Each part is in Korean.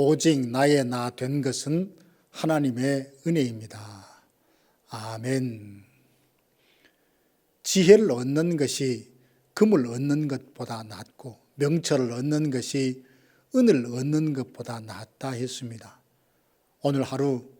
오직 나의 나 된 것은 하나님의 은혜입니다. 아멘. 지혜를 얻는 것이 금을 얻는 것보다 낫고 명철을 얻는 것이 은을 얻는 것보다 낫다 했습니다. 오늘 하루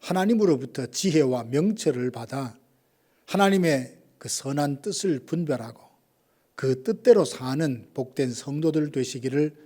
하나님으로부터 지혜와 명철을 받아 하나님의 그 선한 뜻을 분별하고 그 뜻대로 사는 복된 성도들 되시기를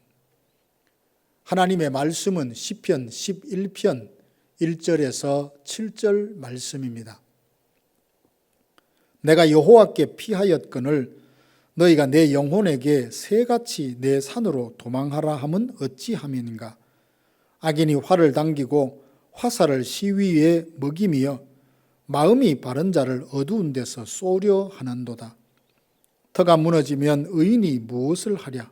하나님의 말씀은 시편 11편 1절에서 7절 말씀입니다. 내가 여호와께 피하였거늘 너희가 내 영혼에게 새같이 내 산으로 도망하라 함은 어찌함인가 악인이 활을 당기고 화살을 시위에 먹이며 마음이 바른 자를 어두운 데서 쏘려 하는도다. 터가 무너지면 의인이 무엇을 하랴?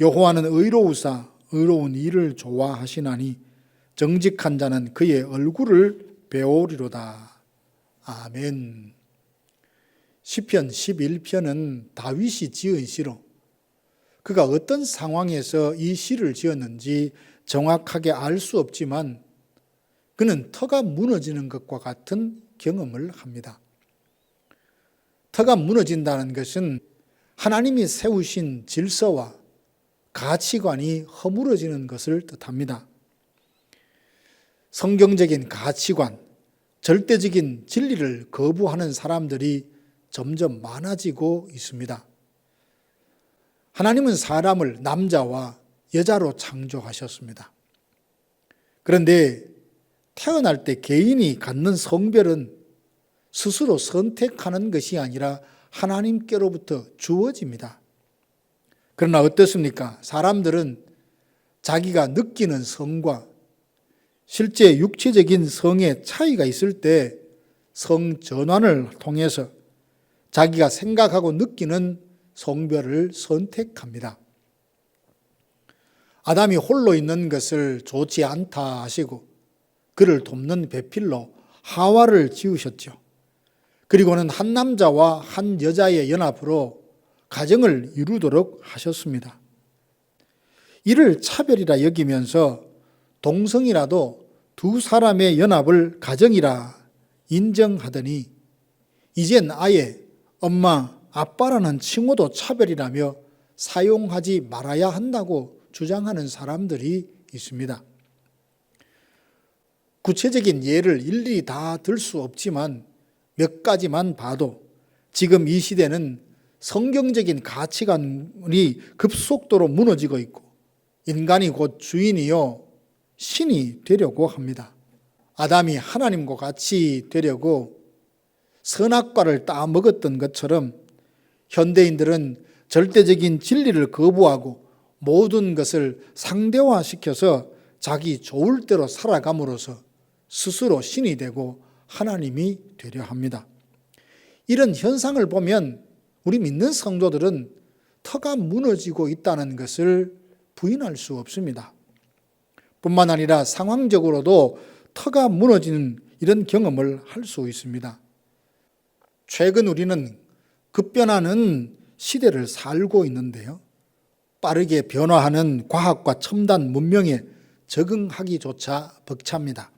여호와는 의로우사 의로운 일을 좋아하시나니 정직한 자는 그의 얼굴을 배우리로다. 아멘. 시편 11편은 다윗이 지은 시로 그가 어떤 상황에서 이 시를 지었는지 정확하게 알 수 없지만 그는 터가 무너지는 것과 같은 경험을 합니다. 터가 무너진다는 것은 하나님이 세우신 질서와 가치관이 허물어지는 것을 뜻합니다. 성경적인 가치관, 절대적인 진리를 거부하는 사람들이 점점 많아지고 있습니다. 하나님은 사람을 남자와 여자로 창조하셨습니다. 그런데 태어날 때 개인이 갖는 성별은 스스로 선택하는 것이 아니라 하나님께로부터 주어집니다. 그러나 어떻습니까? 사람들은 자기가 느끼는 성과 실제 육체적인 성의 차이가 있을 때 성 전환을 통해서 자기가 생각하고 느끼는 성별을 선택합니다. 아담이 홀로 있는 것을 좋지 않다 하시고 그를 돕는 배필로 하와를 지으셨죠. 그리고는 한 남자와 한 여자의 연합으로 가정을 이루도록 하셨습니다. 이를 차별이라 여기면서 동성이라도 두 사람의 연합을 가정이라 인정하더니 이젠 아예 엄마, 아빠라는 칭호도 차별이라며 사용하지 말아야 한다고 주장하는 사람들이 있습니다. 구체적인 예를 일일이 다 들 수 없지만 몇 가지만 봐도 지금 이 시대는 성경적인 가치관이 급속도로 무너지고 있고 인간이 곧 주인이요 신이 되려고 합니다. 아담이 하나님과 같이 되려고 선악과를 따먹었던 것처럼 현대인들은 절대적인 진리를 거부하고 모든 것을 상대화시켜서 자기 좋을 대로 살아감으로써 스스로 신이 되고 하나님이 되려 합니다. 이런 현상을 보면 우리 믿는 성도들은 터가 무너지고 있다는 것을 부인할 수 없습니다. 뿐만 아니라 상황적으로도 터가 무너지는 이런 경험을 할 수 있습니다. 최근 우리는 급변하는 시대를 살고 있는데요. 빠르게 변화하는 과학과 첨단 문명에 적응하기조차 벅찹니다.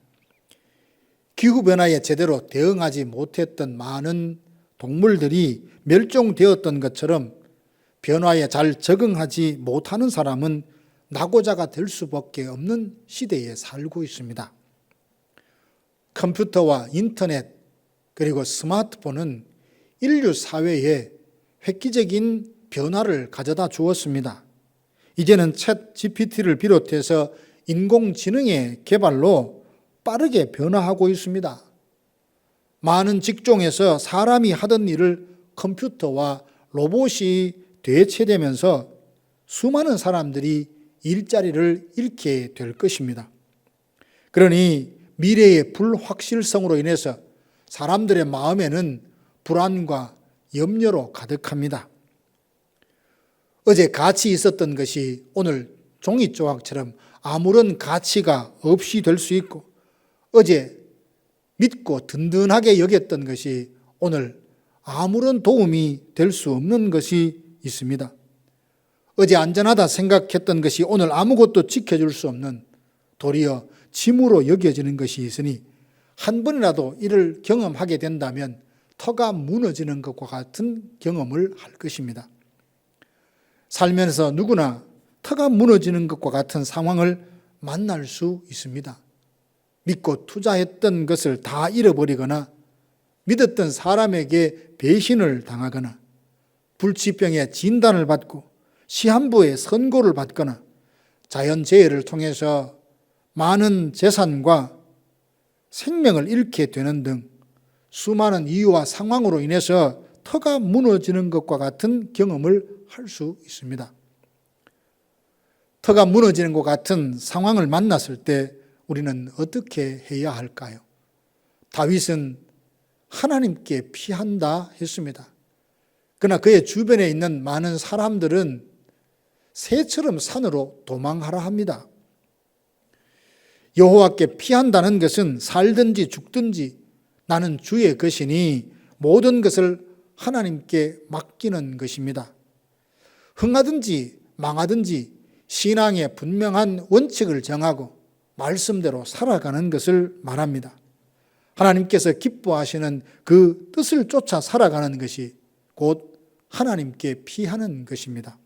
기후변화에 제대로 대응하지 못했던 많은 동물들이 멸종되었던 것처럼 변화에 잘 적응하지 못하는 사람은 낙오자가 될 수밖에 없는 시대에 살고 있습니다. 컴퓨터와 인터넷 그리고 스마트폰은 인류 사회에 획기적인 변화를 가져다 주었습니다. 이제는 챗 GPT를 비롯해서 인공지능의 개발로 빠르게 변화하고 있습니다. 많은 직종에서 사람이 하던 일을 컴퓨터와 로봇이 대체되면서 수많은 사람들이 일자리를 잃게 될 것입니다. 그러니 미래의 불확실성으로 인해서 사람들의 마음에는 불안과 염려로 가득합니다. 어제 가치 있었던 것이 오늘 종이 조각처럼 아무런 가치가 없이 될 수 있고 어제 믿고 든든하게 여겼던 것이 오늘 아무런 도움이 될 수 없는 것이 있습니다. 어제 안전하다 생각했던 것이 오늘 아무것도 지켜줄 수 없는 도리어 짐으로 여겨지는 것이 있으니 한 번이라도 이를 경험하게 된다면 터가 무너지는 것과 같은 경험을 할 것입니다. 살면서 누구나 터가 무너지는 것과 같은 상황을 만날 수 있습니다. 믿고 투자했던 것을 다 잃어버리거나 믿었던 사람에게 배신을 당하거나 불치병의 진단을 받고 시한부의 선고를 받거나 자연재해를 통해서 많은 재산과 생명을 잃게 되는 등 수많은 이유와 상황으로 인해서 터가 무너지는 것과 같은 경험을 할 수 있습니다. 터가 무너지는 것 같은 상황을 만났을 때 우리는 어떻게 해야 할까요? 다윗은 하나님께 피한다 했습니다. 그러나 그의 주변에 있는 많은 사람들은 새처럼 산으로 도망하라 합니다. 여호와께 피한다는 것은 살든지 죽든지 나는 주의 것이니 모든 것을 하나님께 맡기는 것입니다. 흥하든지 망하든지 신앙의 분명한 원칙을 정하고 말씀대로 살아가는 것을 말합니다. 하나님께서 기뻐하시는 그 뜻을 쫓아 살아가는 것이 곧 하나님께 피하는 것입니다.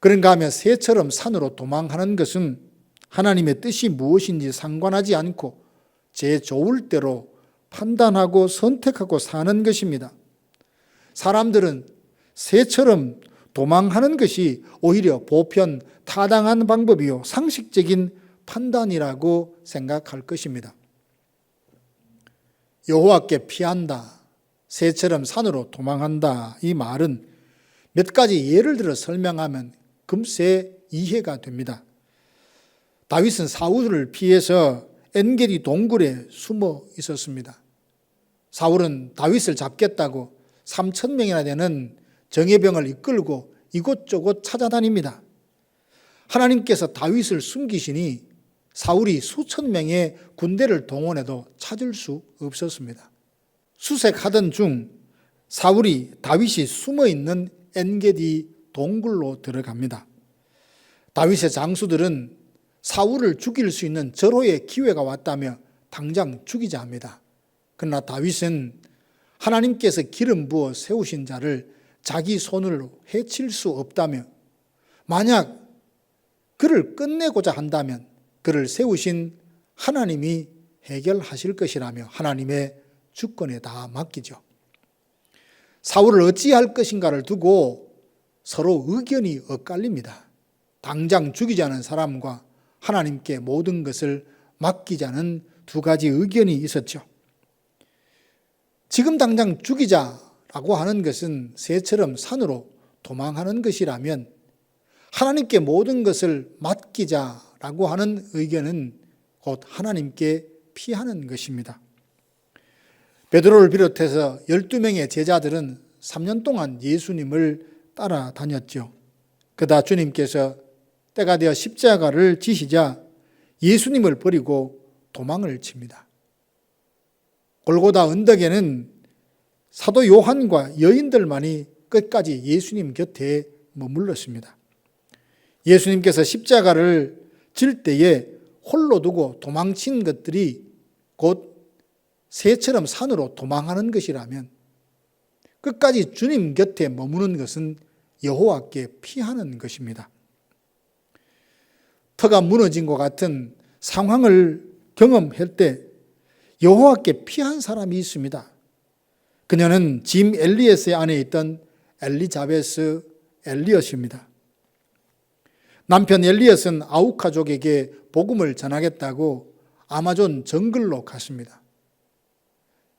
그런가 하면 새처럼 산으로 도망하는 것은 하나님의 뜻이 무엇인지 상관하지 않고 제 좋을 대로 판단하고 선택하고 사는 것입니다. 사람들은 새처럼 도망하는 것이 오히려 보편 타당한 방법이요 상식적인 판단이라고 생각할 것입니다. 여호와께 피한다. 새처럼 산으로 도망한다. 이 말은 몇 가지 예를 들어 설명하면 금세 이해가 됩니다. 다윗은 사울을 피해서 엔게디 동굴에 숨어 있었습니다. 사울은 다윗을 잡겠다고 3천 명이나 되는 정예병을 이끌고 이곳저곳 찾아다닙니다. 하나님께서 다윗을 숨기시니 사울이 수천 명의 군대를 동원해도 찾을 수 없었습니다. 수색하던 중 사울이 다윗이 숨어 있는 엔게디 동굴로 들어갑니다. 다윗의 장수들은 사울을 죽일 수 있는 절호의 기회가 왔다며 당장 죽이자 합니다. 그러나 다윗은 하나님께서 기름 부어 세우신 자를 자기 손으로 해칠 수 없다며 만약 그를 끝내고자 한다면 그를 세우신 하나님이 해결하실 것이라며 하나님의 주권에 다 맡기죠. 사울을 어찌할 것인가를 두고 서로 의견이 엇갈립니다. 당장 죽이자는 사람과 하나님께 모든 것을 맡기자는 두 가지 의견이 있었죠. 지금 당장 죽이자라고 하는 것은 새처럼 산으로 도망하는 것이라면 하나님께 모든 것을 맡기자 라고 하는 의견은 곧 하나님께 피하는 것입니다. 베드로를 비롯해서 12명의 제자들은 3년 동안 예수님을 따라다녔죠. 그다 주님께서 때가 되어 십자가를 지시자 예수님을 버리고 도망을 칩니다. 골고다 언덕에는 사도 요한과 여인들만이 끝까지 예수님 곁에 머물렀습니다. 예수님께서 십자가를 질 때에 홀로 두고 도망친 것들이 곧 새처럼 산으로 도망하는 것이라면 끝까지 주님 곁에 머무는 것은 여호와께 피하는 것입니다. 터가 무너진 것 같은 상황을 경험할 때 여호와께 피한 사람이 있습니다. 그녀는 짐 엘리에스의 안에 있던 엘리자베스 엘리엇입니다. 남편 엘리엇은 아우카족에게 복음을 전하겠다고 아마존 정글로 갔습니다.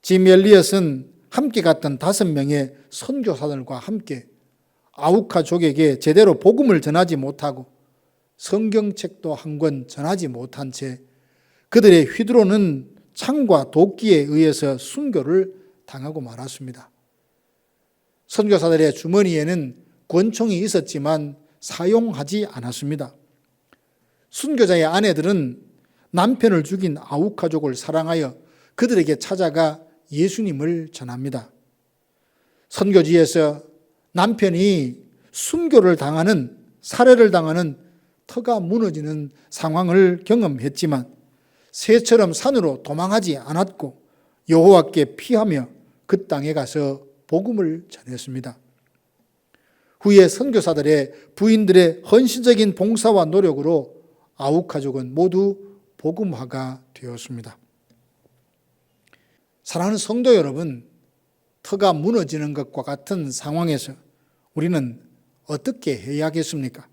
짐 엘리엇은 함께 갔던 다섯 명의 선교사들과 함께 아우카족에게 제대로 복음을 전하지 못하고 성경책도 한 권 전하지 못한 채 그들의 휘두르는 창과 도끼에 의해서 순교를 당하고 말았습니다. 선교사들의 주머니에는 권총이 있었지만 사용하지 않았습니다. 순교자의 아내들은 남편을 죽인 아우카족을 사랑하여 그들에게 찾아가 예수님을 전합니다. 선교지에서 남편이 순교를 당하는 살해를 당하는 터가 무너지는 상황을 경험했지만 새처럼 산으로 도망하지 않았고 여호와께 피하며 그 땅에 가서 복음을 전했습니다. 후에 선교사들의 부인들의 헌신적인 봉사와 노력으로 아우카족은 모두 복음화가 되었습니다. 사랑하는 성도 여러분, 터가 무너지는 것과 같은 상황에서 우리는 어떻게 해야겠습니까?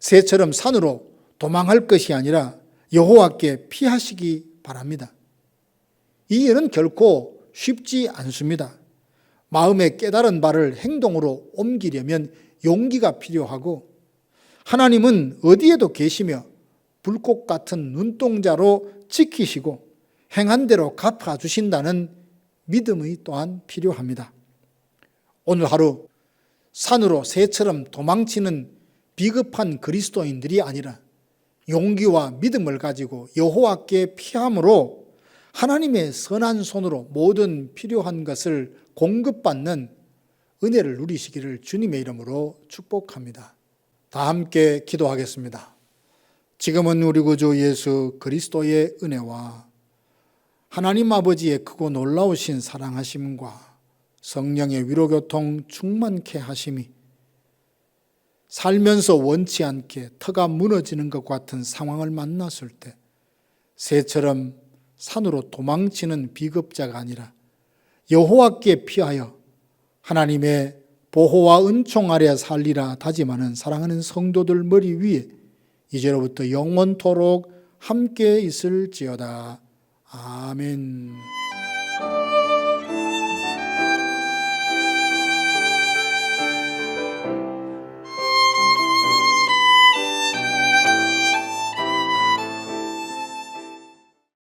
새처럼 산으로 도망할 것이 아니라 여호와께 피하시기 바랍니다. 이 일은 결코 쉽지 않습니다. 마음의 깨달은 바를 행동으로 옮기려면 용기가 필요하고 하나님은 어디에도 계시며 불꽃 같은 눈동자로 지키시고 행한 대로 갚아주신다는 믿음이 또한 필요합니다. 오늘 하루 산으로 새처럼 도망치는 비급한 그리스도인들이 아니라 용기와 믿음을 가지고 여호와께 피함으로 하나님의 선한 손으로 모든 필요한 것을 공급받는 은혜를 누리시기를 주님의 이름으로 축복합니다. 다 함께 기도하겠습니다. 지금은 우리 구주 예수 그리스도의 은혜와 하나님 아버지의 크고 놀라우신 사랑하심과 성령의 위로교통 충만케 하심이 살면서 원치 않게 터가 무너지는 것 같은 상황을 만났을 때 새처럼 산으로 도망치는 비급자가 아니라 여호와께 피하여 하나님의 보호와 은총 아래 살리라 다짐하는 사랑하는 성도들 머리 위에 이제로부터 영원토록 함께 있을지어다. 아멘.